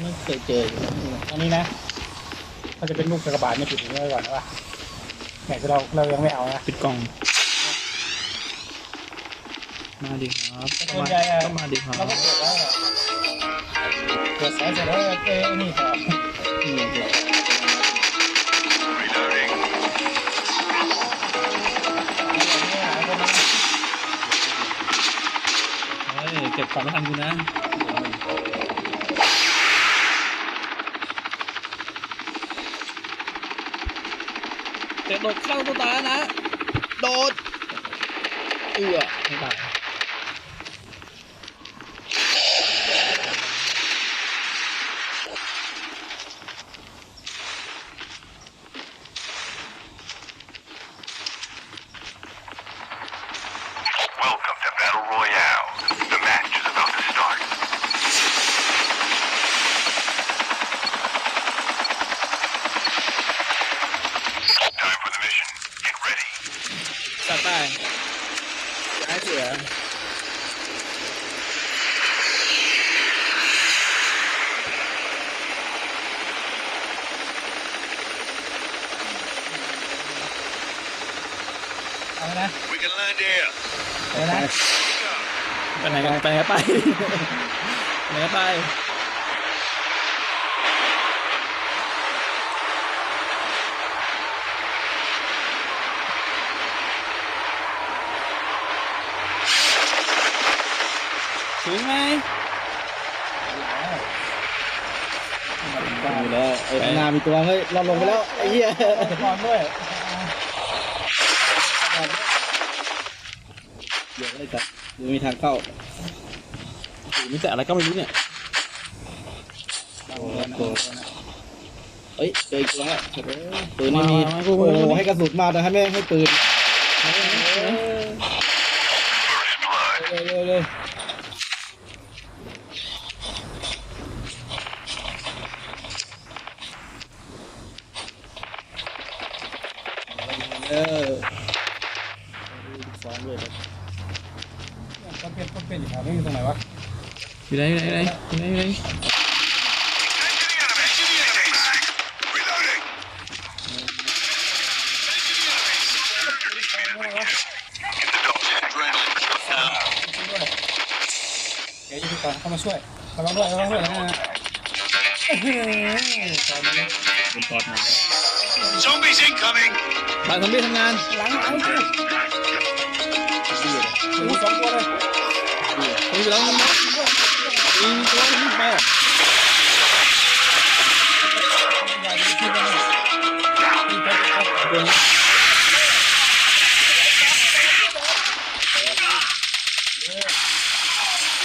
ไม่เคยเจออยู่อันนี้นะมันจะเป็นลูกกระบาดไม่ปิดอย่างนี้ไว้ก่อนนะว่าไหนจะเราเรายังไม่เอานะปิดกล่อง มาดิครับส่ก็วนมาใหญ่อะก็มาดิครับเราก็เปิดแล้วอะเปิดสายเสร็จแล้วเอ้ยนี่ต่อนี่ไงพี่เฮ้ยเก็บของไม่ทันกูนะ เดี๋ยวโดดเข้าตัวตานะ โดด เอือไม่ได้ย Welcome to Battle Royale. The match is about to start. Time for the mission. Get ready. จัดไปย้าย เสือเอานะ We can land here. เอานะ ไปไหนกันไปไหนกันไป ไปไหนกันไป ถึงไหมอยู่แล้วไอ้ข้างหน้ามีตัวเฮ้ยเราลงไปแล้วไอ้เหี้ยก่อนด้วยเดี๋ยวไอ้สัตว์ยังมีทางเข้ามีแต่อะไรก็ไม่รู้เนี่ยโอ้โหตัวเฮ้ยเจออีกตัวแล้วปืนไม่มีมามาโอ้มามาโหให้กระสุนมาแต่ให้ไม่ให้ปืน First blood. เร็วเร็วเร็วเออสองเลยนะ ก็เป็นก็เป็นอยู่แถวนี้อยู่ตรงไหนวะ อยู่ไหนอยู่ไหนอยู่ไหนอยู่ไหนอยู่ไหน Reloading. เดี๋ยวอยู่ก่อนเข้ามาช่วยระวังด้วย ระวังด้วยนะอื้อหือตอนนี้เป็นตอดมา Zombies incoming. บ้านซอมบี้ทำงา ตัวเลยผมอยู่แล้วมันยิงตัวยิงไปอะใหญ่ที่ที่นั่นมีตัวเดียวตัวนี้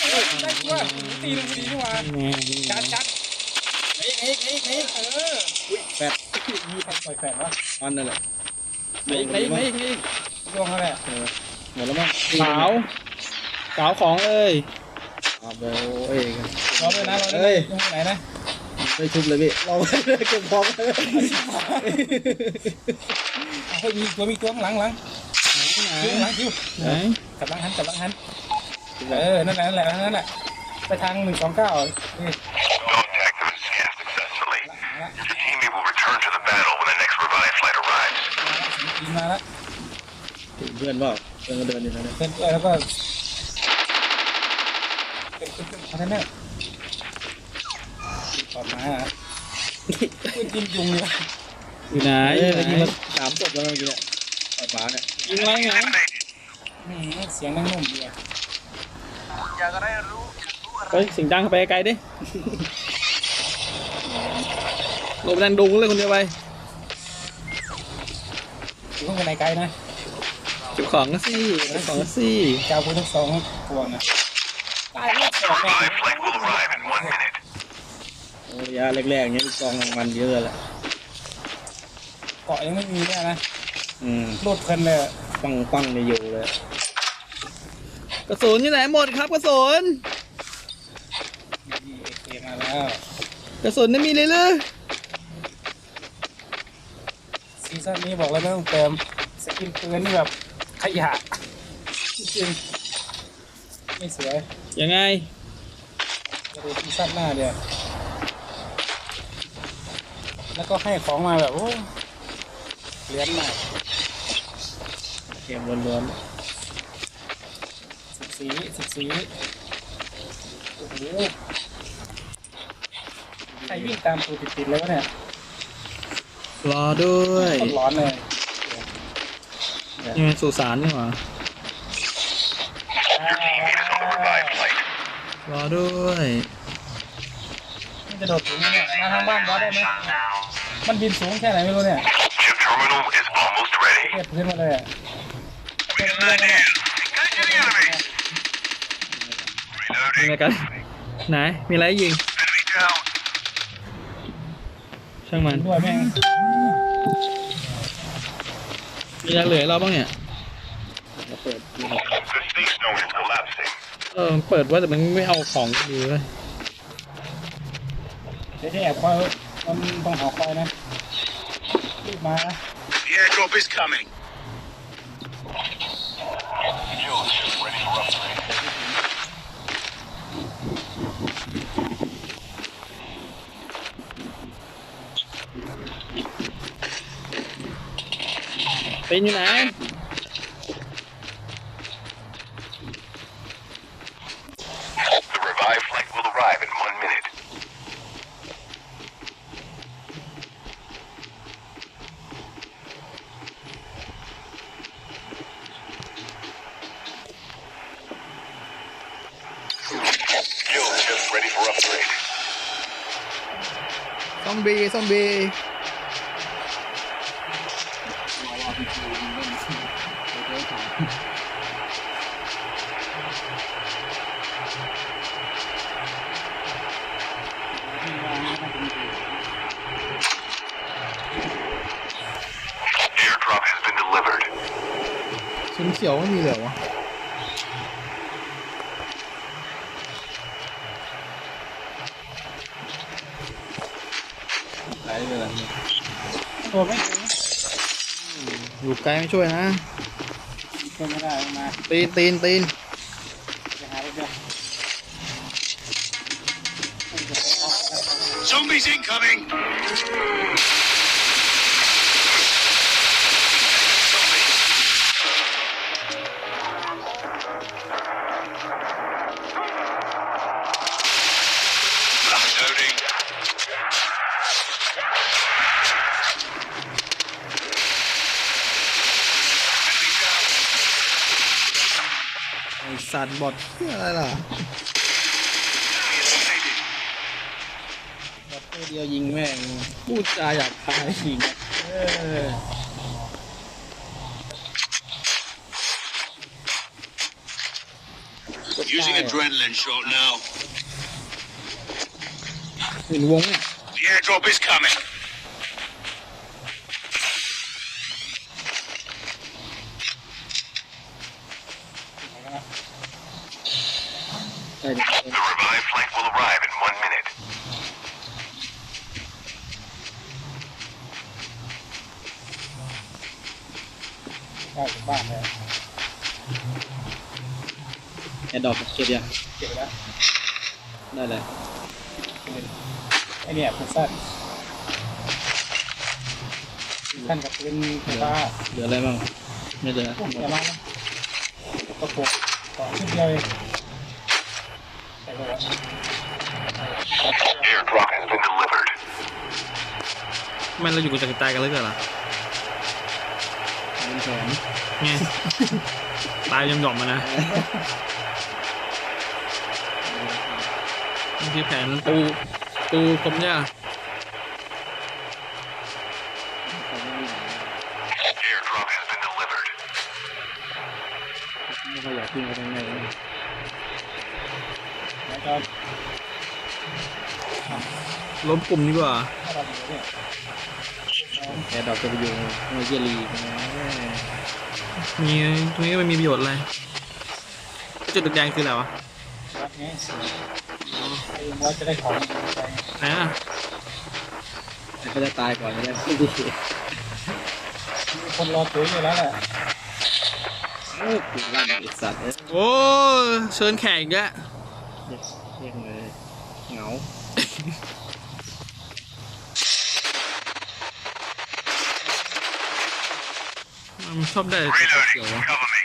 เฮ้ยได้ตัวตีลงดีนี่หว่าชัดจัดเฮ้ยเฮ้ยเฮ้ยเฮ้ยเออแปดมีใครปล่อยแฝดวะอันนั่นแหละไหนอีกไหนอีกไหนอีกไหนอีกดวงอะไรอะหมดแล้วมั้งขาว ขาวของเอ้ยเอาไปโอ้ยรอด้วยนะรอด้วยนะยังไหนนะไม่ชุบเลยพี่เราไม่ได้เก็บของเลยเฮ้ยมีตัวมีตัวข้างหลังหลังไหนคิวหลังคิวไหนกับหลังหันกับหลังหันเออนั่นแหละนั่นแหละนั่นแหละไปทางหนึ่งสองเก้านี่ Contact them scan successfully. Your teammate will return to the battle when the next revive flight arrives. ยิงมาแล้วถึงเพื่อนเปล่าเพื่อนก็เดินอยู่นะเนี่ยเดินด้วยแล้วก็ เป็นเป็นเป็นอะไรเนี่ยต่อมาปืนยิงยุงเลยอยู่ไหนเอ้อยยู่ไหนเมื่อกี้มันสามศพแล้วเมื่อกี้เนี่ยไฟฟ้าเนี่ยยิงอะไรไง Eliminated. เสียงนั่งนุ่มดีอะเฮ้ยเสียงดังเข้าไปไกลๆดิลงไปนั่งดูเลยคนเดียวไปอยู่ข้างในไกลนะเก็บของกันสิเก็บของกันสิเจ้าปืนทั้งสองกลัวนะ ตายแล้วสอง Revive flight will arrive in one minute. โอ้ระยะแรกๆอย่างเงี้ยกองรางวัลเยอะแหละเกาะยังไม่มีเนี่ยนะอืมรูดเพลินเลยปังปังในอยู่เลย กระสุนอยู่ไหนหมดครับกระสุนมีเอมาแล้วกระสุนไม่มีเลยเลยซีซั่นนี้บอกเลยไม่ต้องเติมสกินปืนนี่แบบขยะจริงๆไม่สวยยังไง จะดูซีซั่นหน้าเดียวแล้วก็ให้ของมาแบบโอ้เหรียญมากเกมล้วนสิบสีสิบสีโอ้โหใครวิ่งตามตัวติดๆเลยวะเนี่ยๆรอด้วยต้นร้อนเลยยังไงสุสานนี่หว่า Revive flight. รอด้วย มันจะโดดถึงเนี่ยมาทางบ้านบอสได้ไหมมันบินสูงแค่ไหนไม่รู้เนี่ย Chip terminal is almost ready. เทียบพื้นมาเลยอะ Engage the enemy. มีอะไรกัน ไหน มีอะไรให้ยิง Enemy down. ช่างมัน ด้วยแม่งมีอะไรเหลือให้เราบ้างเนี่ย The safe zone is collapsing. เออ เปิดว่าแต่มันไม่เอาของดีเลย เดี๋ยวจะแอบคอยมันต้องหอคอยนะรีบมานะ The airdrop is coming. Fuel ship ready ซอมบี้ซอมบี้ Airdrop has been delivered. ชิ้นเขียวไม่มีเหลือวะ ไหลเลยล่ะ ตัวไม่ถึงอยู่ไกลไม่ช่วยนะช่วยไม่ได้มา ตีนตีนตีน สัตว์บอดเพื่ออะไรล่ะบอทตัวเดียวยิงแม่งพูดจาอยากพายยิงเออ Using adrenaline shot now. เห็นวงเนี่ย The airdrop is coming. ใช่ดิ The revived flight will arrive in one minute. ได้ถึงบ้านเลยแอดดอกเก็บยังเก็บแล้วได้เลยไอเนี่ยเป็นสั้นสั้นกับปืนไฟฟ้าเหลืออะไรบ้างไม่เหลือพวกจะมาแล้วกระปุกต่อชุดเดียวเองใส่ไปแล้ว Airdrop has been delivered. ทำไมันเราอยู่กับจักรตายกันเลยเกิดล่ะเป็นแผนไงตายยอมหย่อมๆมานะบางทีแผนมันปูปูผมเนี่ย Airdrop has been delivered. ไม่ค่อยอยากขึ้นไปทางไหนเลย แล้วก็ ลบกลุ่มดีกว่าถ้าเราอยู่เนี่ยแอดดอกจะไปอยู่ในเยลีมีตรงนี้มันมีประโยชน์อะไร จุดแดงๆคืออะไรวะรับไงไอ้บอสจะได้ของไปไหนอะแต่ก็จะตายก่อนจะได้ไม่ดีมีคนรอตื้ออยู่แล้วแหละโอ้กูลั่นไอสัตว์เอ้ยโอ้เชิญแขกอีกแล้วเรียกเลยเหงา มันชอบได้แต่เขียว Reloading. วะ Cover me.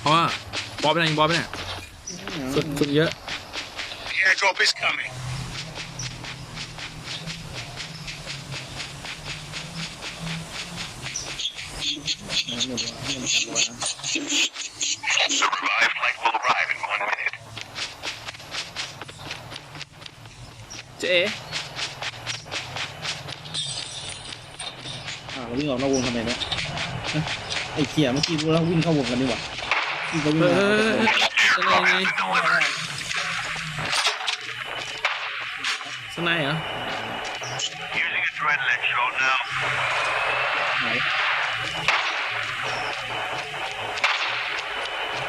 เพราะว่าบอสเป็นอะไรยิงบอสเป็นเนี่ยสุดสุดเยอะ The airdrop is coming. น้ำหมดแล้วให้มันทำไว้นะ The revived flight will arrive in one minute. เจ๊ อ่าเราวิ่งออกนอกวงทำไมเนี่ยฮะไอ้เขี่ยเมื่อกี้เราวิ่งเข้าวงกันดีกว่าที่เขาวิ่งเอมาอสไนไงสไนเหรอ Using adrenaline shot now. ไหน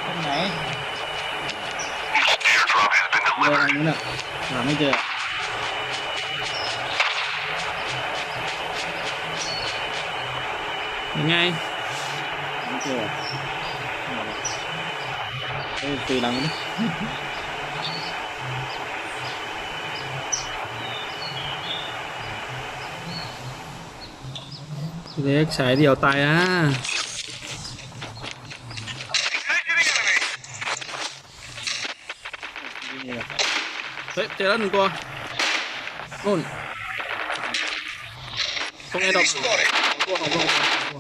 ตรงไหน Airdrop has been เจอ delivered. ทางนู้นอะหาไม่เจอ ยังไงหาไม่เจอเอ้ยตีหลังมันดิ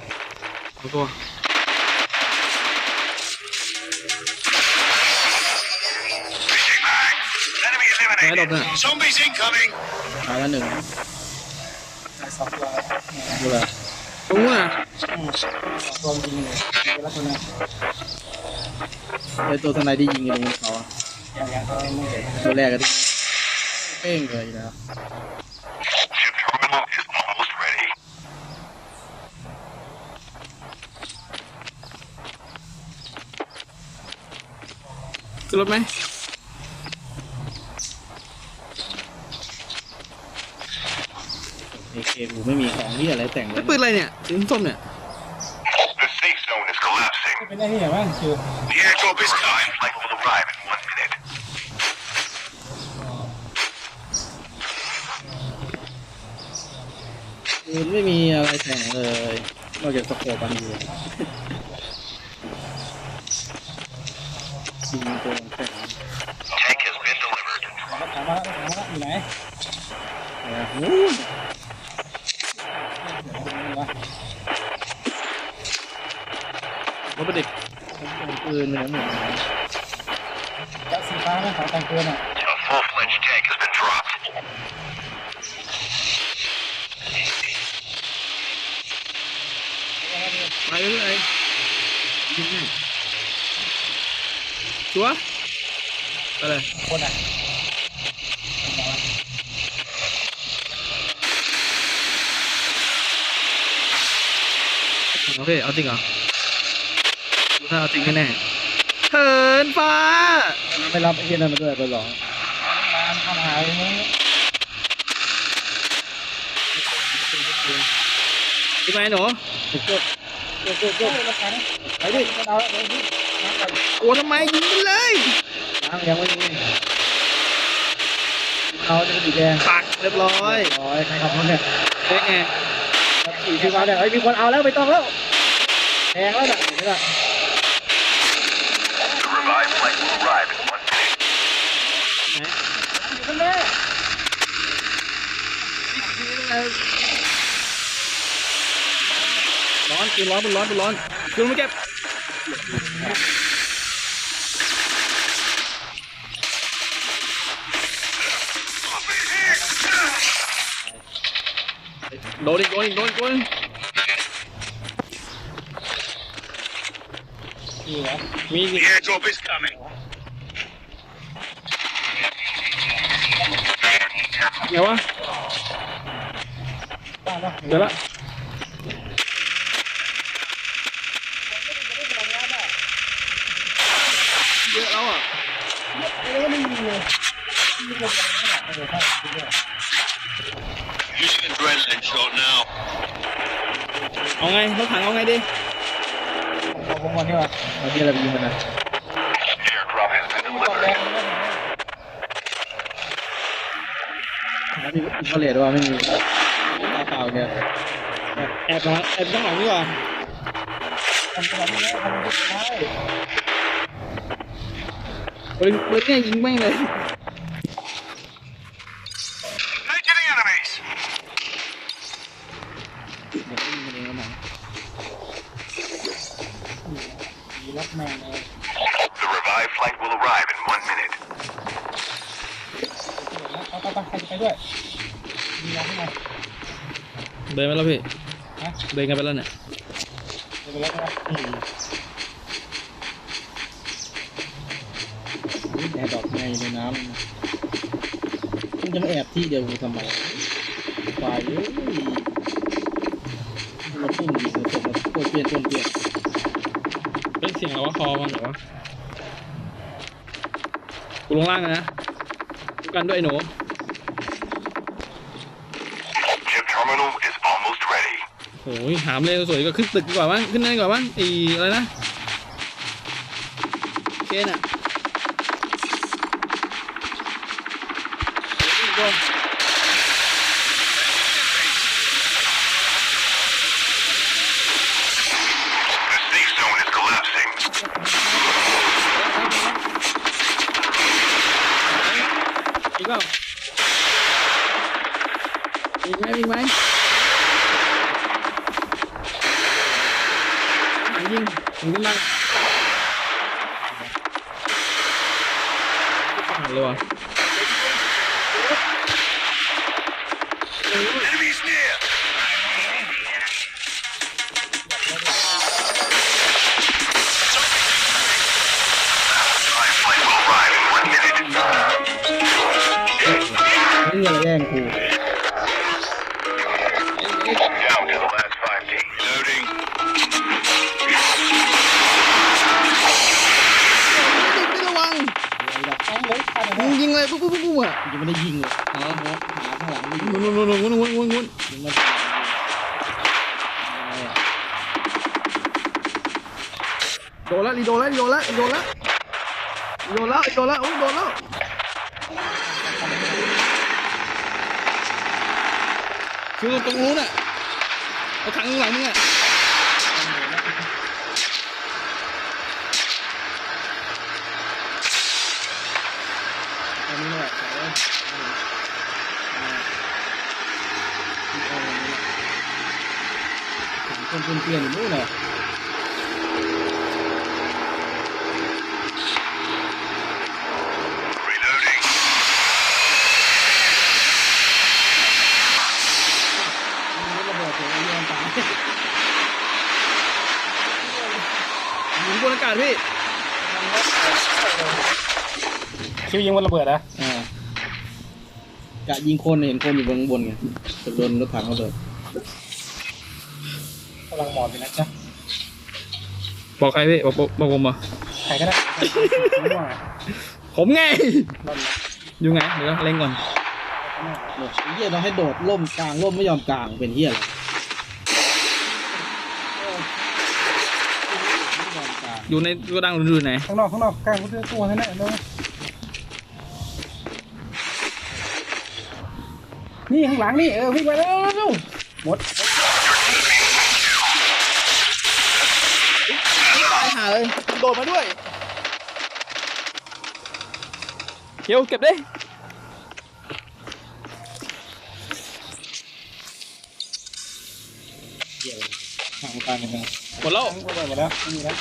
เอะ Igniting enemy. นี่แหละเฮ้ยเจอแล้วหนึ่งตัวนู่นตรงไอ้ดอก Enemy spotted. ตัวของตัวของตัว Reaching mag. Enemy ไอ้ดอก eliminated. เนี่ย Zombies incoming. หายแล้วหนึ่งสองตัวดูแลตรงนู้นอะตัวยิงเลยแล้วตัวนี้ไอ้ตัวทนายที่ยิงอยู่ตรงเขาอะอย่างอย่างตัวไม่เห็นตัวแรกก็ที่เป้งเลยนะ Ship terminal is almost ready. ขึ้นรถไหมเอเคกูไม่มีของที่อะไรแต่งเลไม่ยปืนอะไรเนี่ยสีส้มเนี่ย The safe zone is collapsing. เป็นไอ้นี่เหรอบ้างคือ The airdrop is coming. Flight will arrive in one minute. คือไม่มีอะไรแต่งเลยนอกจากสโคปอันเดียว ยิงตัวแต่ง Tank has been delivered. ถามมาแล้วถามมาแล้วอยู่ไหนอะไรอะโอ้ยรถประดิษฐ์เป็นปืนเลยนะเหมือนกันจะสีฟ้าไหมขอแต่งตัวหน่อย A full-fledged tank has been dropped. ไปเรื่อยๆยิงง่าย ชัวร์ไปเลยคนอะโอเค เอาจริงเหรอดูถ้าเอาจริงแน่ๆเถินฟ้า ไม่รับไอ้เหี้ยนั่นมาด้วยไปหรอมาทำหายมึงยิงไหมหนูกดกดกดกดแล้วกันไปดิเอาแล้วเดี๋ยวนี้มาก่อน โอ้ทำไมยิงกันเลยยังยังไม่มีเขาจะเป็นสีแดงปักเรียบร้อยร้อยใครขับรถเนี่ยเล็กไงขี่ขึ้นมาเนี่ยเอ้ยมีคนเอาแล้วไม่ต้องแล้วแพงแล้วน่ะเห็นไหมล่ะ The revived flight will arrive in one minute. ไหนอยู่ข้างหน้าร้อนปืนร้อนปืนร้อนปืนร้อนปืนมาเก็บ Loading, going, going, going. Yeah. The airdrop is coming. เอาไงรถถังเอาไงดิเอาวงวันนี้วะเอาที่อะไรไปยิงมันนะ Airdrop has been delivered. งเลยแล้วมีอินฟราเรดว่าไม่มีไหนเปล่าเนี่ยแอบแอบมาแอบข้างหลังดีกว่าทำแบบนี้ทำไม่ได้ปืนปืนเนี่ยยิงแม่งเลย Sight to the enemies. เดี๋ยวยิงกันเองแล้วมั้ง มีล็อกแมนเลย The revived flight will arrive in one minute. ไปไปไปใครจะไปด้วยมีล็อกไหม เดิ นไปแล้วพี่ฮะเดินกันไปแล้วเนี่ยเดี๋ยวไปแล้วนะแอบดอกในในน้ำมึงจะมาแอบที่เดียวกูทำไมฝ่ายเอ้ยมาพุ่งยิงมาตกมาโคตรเปลี่ยนต้นเปลี่ยนเป็นเสียงอะไรวะคอมันเหรอวะกูลงล่างนะกูกันด้วยไอ้หนู Chip terminal is almost ready. โอ้ยหามเลยสวยก็ขึ้นตึกดีกว่ามั้งขึ้นนั่นดีกว่ามั้งอีอะไรนะเคนอะอีกเปล่าอีกไหมอีกไหม หางยิงถึงขึ้นมาผ่งเลยว่ะ ยังไม่ได้ยิงเลยอ๋อหาข้างหลังไม่ยิงงุนงุนงุนงุนงุนงุนงุนยิงมาโดนแล้วรีโดนแล้วรีโดนแล้วรีโดนแล้วรีโดนแล้วรีโดนแล้วโอ้ยโดนแล้วคือตรงนู้นอะเอาถังข้างหลังมึงอะ อันนี้แหละแต่ว่าถาม คนเปลี่ยนๆอยู่นู่นน่ะ Reloading. ระเบิดเสียงไอ้เรื่องตายยิงบนอากาศพี่คิวยิงวันระเบิดอะอ่ากะยิงคนเห็นคนอยู่บนบนไงจะโดนรถถังระเบิด กำลังหมอบอยู่นะจ๊ะบอกใครพี่บอกบอกบอกผมเหรอใครก็ได้ไม่ว่าผมไงนอนนะอยู่ไงเดี๋ยวเล็งก่อนเนี่ยไอ้เหี้ยเราให้โดดล่มกลางล่มไม่ยอมกลางเป็นเหี้ยอะไรไม่ยอมกลางอยู่ในกระดังหรืออยู่ไหนข้างนอกข้างนอกกลางกูจะตัวให้แน่เลยนี่ข้างหลังนี่เออวิ่งไปแล้วเร็วหมด เลยโดดมาด้วยเคียวเก็บดิเหี้ยอะไรทางการยังไงหมดแล้วหมดแล้วหมดแล้วไม่มีแล้ว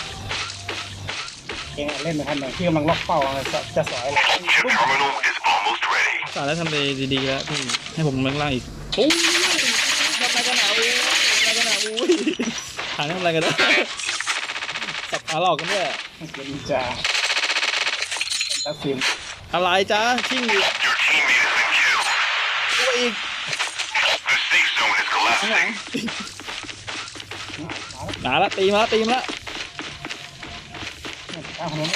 เองเล่นมาทันหน่อยที่กำลังล็อกเป้าอะไรจะสอยเลย Chip terminal is almost ready. สารแล้วทำเลดีๆแล้วพี่ให้ผมลงล่างอีกโอ้ยทำอะไรกันหนาวทำอะไรกันหนาวอุ้ยหาทำอะไรกันนะ สับขาหลอกกันด้วยเดี๋ยวดีจ้าตัดสินอะไรจ้าชิ่งอีก Your teammate has been killed. ตัวอีก The safe zone is ข้างหลัง collapsing. หนาละตีมาละตีมาละข้างถนน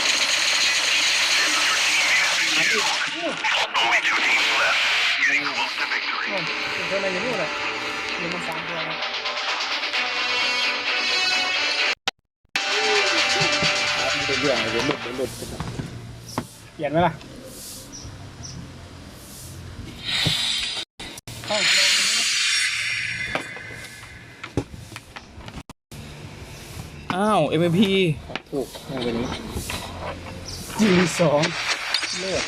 Only two teams left. Getting close to victory. เจออะไรอยู่นู่นอะอยู่มันสามตัว ลุดเลุดเปลี่ยนไหมล่ะอ้าว MVP ถูกเอาไปนี้จีสองเลือก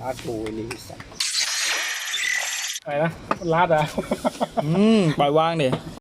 ลาดปูนี่สัตว์ไปนะลาดอะ อืม ปล่อยวางเดี๋ย